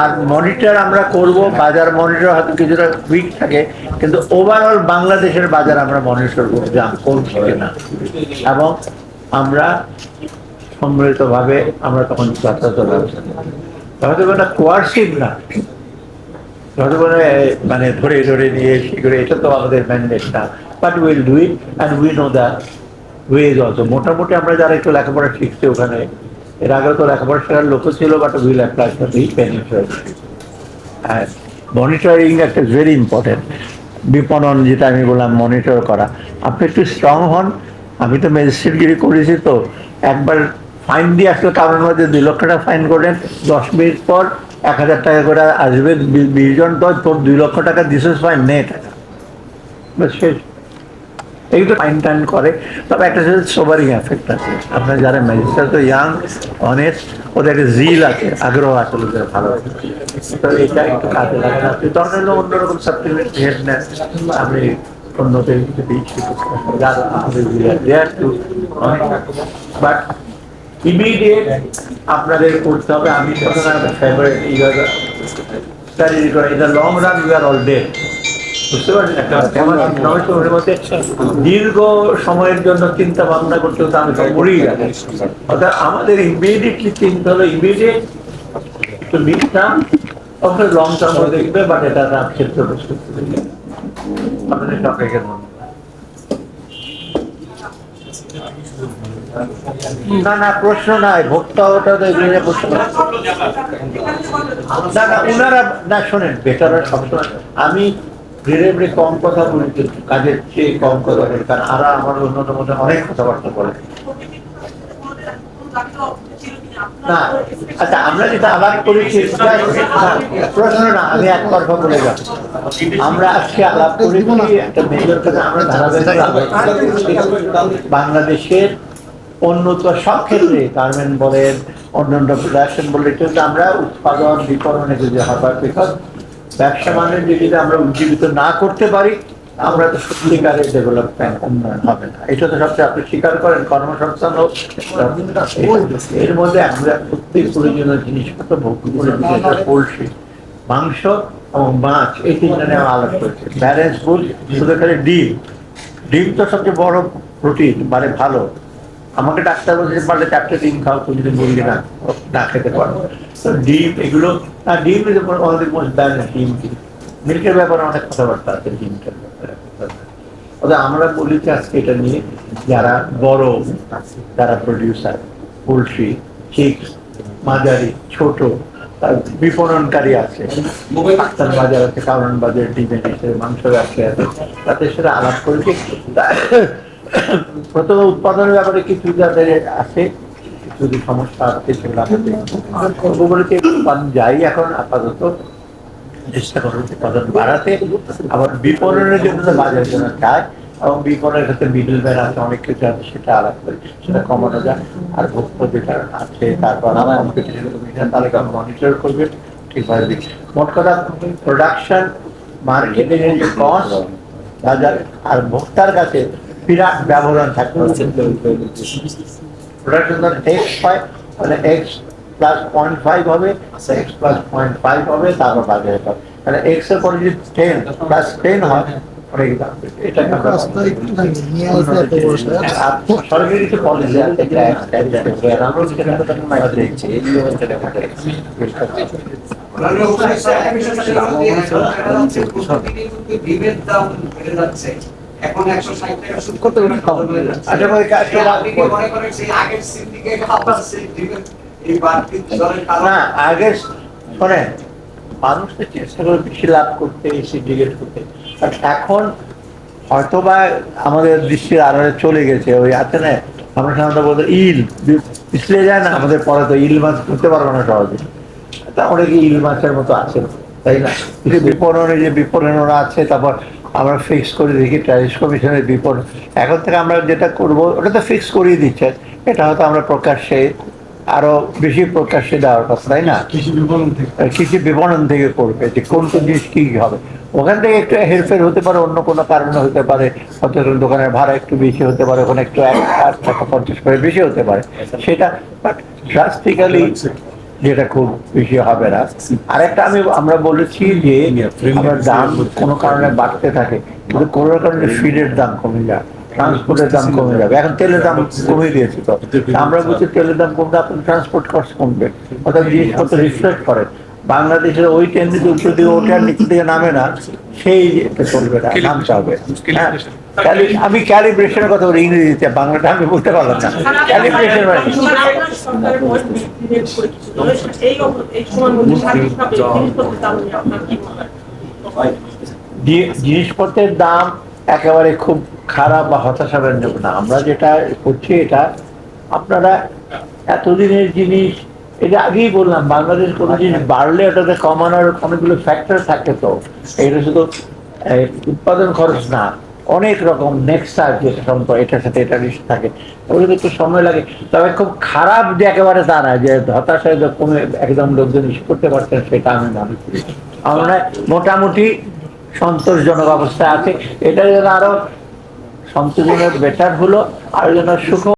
আর monitor আমরা করব বাজার মনিটর হয়তো কিছুটা উইক থাকে কিন্তু ওভারঅল বাংলাদেশের বাজার আমরা মনিটর করছি কিনা। এবং আমরা সম্মিলিতভাবে আমরা তখন যথাযথ ব্যবস্থা নেব। হয়তো কোয়ার্সিভ না। হয়তো কোনো, মানে ধরে ধরে নিয়ে এসে করে এটা তো আমাদের ম্যান্ডেট না। But will do it and we know the ways also মোটামুটি আমরা যারা একটু লেখাপড়া শিখছি ওখানে এর আগে তো লেখাপড়া শেখার লোক ছিল but will apply for the monitoring একটা ভেরি ইম্পর্টেন্ট বিপণন যেটা আমি বললাম মনিটর করা। আপনি একটু স্ট্রং হন। আমি তো ম্যাজিস্ট্রেটগিরি করেছি তো। একবার ফাইন দিয়ে আসলে কারোর মধ্যে দুই লক্ষ টাকা ফাইন করলেন। দশ মিনিট পর এক হাজার টাকা করে আসবে। বিশ জন তো তোর দুই লক্ষ টাকা দিছিস ফাইন নে টাকা। শেষ। তো ফাইন টাইন করে। তবে একটা সোবারিং এফেক্ট আছে। আপনার যারা ম্যাজিস্ট্রেট তো ইয়াং অনেস্ট ওদের একটা জিল আছে, আগ্রহ আছে ওদের ভালো। তো এটা একটু কাজে লাগে না। আপনি দরকার অন্যরকম সাপ্লিমেন্ট হেড নেন আপনি অন্যদের বাট ইমিডিয়েট আপনাদের করতে হবে, আমি ফেভারিট স্টাডি করা in the long run you are all dead বুঝতে পারছেন? একটা আমার নয় মধ্যে দীর্ঘ সময়ের জন্য চিন্তা ভাবনা করতে হতো আমি মরেই গেলাম। অর্থাৎ আমাদের ইমিডিয়েটলি চিন্তা হলো ইমিডিয়েট একটু মিড টার্ম লং টার্ম দেখবে বাট এটা না ক্ষেত্র আপনাদের না না প্রশ্ন নাই ভোক্তা ওটা তো এগুলো প্রশ্ন না। না না ওনারা না শোনেন বেটাররা সবসময় আমি ভেরিয়েবলি কম কথা বলি কাজের চেয়ে কম কথা বলি, কারণ আরা আমার অন্যত মধ্যে অনেক কথাবার্তা বলে। না আচ্ছা আমরা বাংলাদেশের উন্নত সব ক্ষেত্রে গার্মেন্ট বলেন, অন্যান্য প্রোডাকশন বলে আমরা উৎপাদন, বিপণনে যদি হবার বিকজ ব্যবসা বাণিজ্য যদি আমরা উজ্জীবিত না করতে পারি, আমরা তো সত্যিকারের ডেভেলপমেন্ট উন্নয়ন হবে না। এটা তো সবচেয়ে আপনি স্বীকার করেন, কর্মসংস্থান হোক, এর মধ্যে আমরা প্রত্যেক প্রয়োজনীয় জিনিসপত্র ভোগ করে পোলট্রি মাংস এবং মাছ, এই তিনটা নিয়ে আলাপ করেছি। ব্যালেন্স ফুড, শুধু খালি ডিম। ডিম তো সবচেয়ে বড় প্রোটিন মানে ভালো। আমাকে ডাক্তার বলছে পারলে চারটে ডিম খাও, তুমি যদি মুরগি না না খেতে পারো। ডিম, এগুলো, আর ডিম ইজ আমাদের মোস্ট ব্যালেন্স ডিম মিল্কের ব্যাপারে অনেক কথাবার্তা আছে ডিমটার ব্যাপারে আমরা বলি যে আজকে এটা নিয়ে যারা বড়, যারা প্রডিউসার পোলট্রি চিপস মাঝারি, ছোট বিপণনকারী আছে আক্তার বাজার আছে, কারণ বাজার ডিমের মাংস ব্যবসা আছে তাদের সাথে আলাপ করেছি প্রথমে উৎপাদনের ব্যাপারে কিছু যাদের আছে যদি সমস্যা আছে, সেগুলো করব উৎপাদন যাই এখন আপাতত। চেষ্টা করব উৎপাদন বাড়াতে। আবার বিপণনের জন্য বাজার জন্য চায় এবং বিপণনের ক্ষেত্রে মিডল আছে, অনেক কিছু আছে, সেটা আলাদা করে সেটা কমানো যায়। আর ভোক্তা যেটা আছে তারপর আমার তাদেরকে মনিটর করবে? ঠিকভাবে মোট কথা প্রোডাকশন মার্কেটিং যে কস্ট বাজার, আর ভোক্তার কাছে বিরাট ব্যবধান প্রোডাকশন ধর এক্স হয় তাহলে এক্স প্লাস পয়েন্ট ফাইভ হবে এক্স প্লাস পয়েন্ট ফাইভ হবে তারপর বাজারে পাবে তাহলে এক্সের পরে যদি টেন প্লাস টেন হয় সরকারি কিছু পলিসি আছে আমরা এখন একশো ষাট টাকা সুদ কত করে। খাওয়া হয়ে যাচ্ছে? আচ্ছা আগের না শোনেন মানুষ তো চেষ্টা করে বেশি লাভ করতে সিন্ডিকেট করতে। এখন হয়তোবা আমাদের দৃষ্টির আড়ালে চলে গেছে ওই আছে না আমরা সাধারণত বলতে ইল। পিছলে যায় না আমাদের পরে তো ইল মাছ করতে পারব না সহজে। তা অনেকে ইল মাছের মতো আছে তাই না? বিপণনে যে বিপণন আছে তারপর আমরা ফিক্স করে দেখি ট্যারিস কমিশনের বিপণন। এখন থেকে আমরা যেটা করব ওটা তো ফিক্স করিয়ে দিচ্ছে। এটা হয়তো আমরা প্রকাশ্যে আরও বেশি প্রকাশ্যে দেওয়ার কথা তাই না? কৃষি বিপণন থেকে। করবে যে কোন কোন জিনিস কি হবে। ওখান থেকে একটু হেরফের হতে পারে অন্য কোনো কারণে হতে পারে। হয়তো দোকানের ভাড়া একটু বেশি হতে পারে ওখানে একটু এক আট টাকা পঞ্চাশ করে বেশি হতে পারে। সেটা বাট ড্রাস্টিক্যালি যেটা খুব বেশি হবে না। আরেকটা আমি, আমরা বলেছি যে আমার দাম কোনো কারণে বাড়তে থাকে, কিন্তু কোনো কারণে ফিডের দাম কমে যায় ট্রান্সপোর্টের দাম কমে যাবে। এখন তেলের দাম কমে দিয়েছে তো। আমরা বলছি তেলের দাম কমবে আপনার ট্রান্সপোর্ট কস্ট কমবে। অর্থাৎ জিনিসপত্র রিফ্লেক্ট করে। বাংলাদেশের ওই টেন্ডিতে উপর দিকে ওঠে আর নিচের দিকে নামে না সেই চলবে না নামতে হবে। হ্যাঁ, আমি ক্যালিব্রেশনের কথা বলি ইংরেজিতে বাংলাটা আমি বলতে পারলাম না। ক্যালিব্রেশন মানে জিনিসপত্রের দাম একেবারে খুব খারাপ বা হতাশাবেন নেব না। আমরা যেটা করছি এটা আপনারা এতদিনের জিনিস এটা আগেই বললাম, বাংলাদেশ কোনো জিনিস বাড়লে ওটাতে কমানোর অনেকগুলো ফ্যাক্টর থাকে তো। এটা শুধু উৎপাদন খরচ না, অনেক রকম নেক্সট যেটা সম্পর্ক এটার সাথে এটা রিস্ক থাকে। ওগুলো একটু সময় লাগে। তবে খুব খারাপ যে একেবারে তা না, যে হতাশায় কমে একদম লোকজন ইস্যু করতে পারছেন সেটা আমি মনে করি আমরা মোটামুটি সন্তোষজনক অবস্থায় আছে। এটা যেন আরও সন্তোষজনক বেটার হলো, আর যেন সুখ